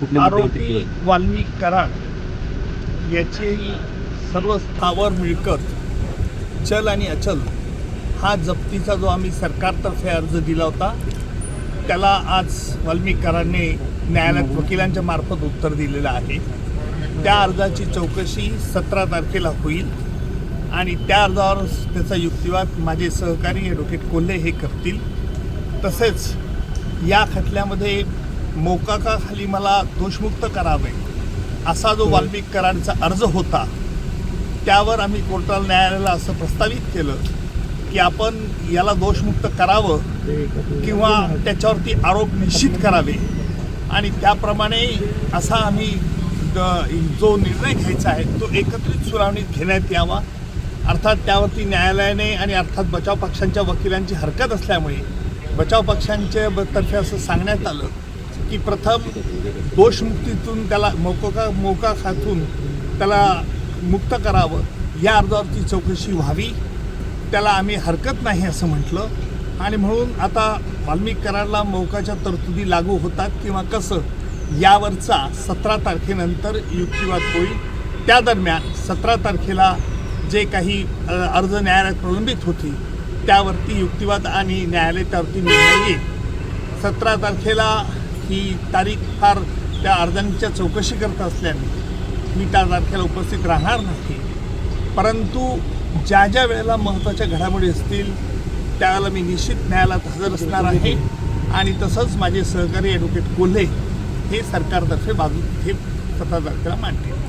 आरोपी? वाल्मिक कराड याची सर्व स्थावर मिळकत चल आणि अचल हा जप्तीचा जो आम्ही सरकारतर्फे अर्ज दिला होता त्याला आज वाल्मिक कराडने न्यायालयात वकिलांच्या मार्फत उत्तर दिलेलं आहे त्या अर्जाची चौकशी सतरा तारखेला होईल आणि त्या अर्जावर त्याचा युक्तिवाद माझे सहकारी ॲडव्होकेट कोल्हे हे करतील तसेच या खटल्यामध्ये मोकाकाखाली मला दोषमुक्त करावे असा जो वाल्मिक कराडचा अर्ज होता त्यावर आम्ही कोर्टाला न्यायालयाला असं प्रस्तावित केलं की आपण याला दोषमुक्त करावं किंवा त्याच्यावरती आरोप निश्चित करावे. आणि त्याप्रमाणे असा आम्ही जो निर्णय घ्यायचा आहे तो एकत्रित सुनावणीत घेण्यात यावा. अर्थात त्यावरती न्यायालयाने आणि अर्थात बचाव पक्षांच्या वकिलांची हरकत असल्यामुळे बचाव पक्षांच्या तर्फे असं सांगण्यात आलं. की प्रथम दोषमुक्तीतून त्याला मोका मोका खातून त्याला मुक्त करावं या अर्जावरती चौकशी व्हावी. त्याला आम्ही हरकत नाही असं म्हटलं. आणि म्हणून आता वाल्मिक करारला मोकाच्या तरतुदी लागू होतात किंवा कसं यावरचा सतरा तारखेनंतर युक्तिवाद होईल. त्या दरम्यान सतरा तारखेला जे काही अर्ज न्यायालयात प्रलंबित होती त्यावरती युक्तिवाद आणि न्यायालय त्यावरती निर्णय येईल. सतरा तारखेला ही तारीख फार त्या अर्जांच्या चौकशी करत असल्याने मी त्या तारखेला उपस्थित राहणार नाही. परंतु ज्या ज्या वेळेला महत्त्वाच्या घडामोडी असतील त्यावेळेला मी निश्चित न्यायालयात हजर असणार आहे आणि तसंच माझे सहकारी ॲडव्होकेट कोल्हे हे सरकारतर्फे बाजू हे स्वतः तारखेला मांडतील.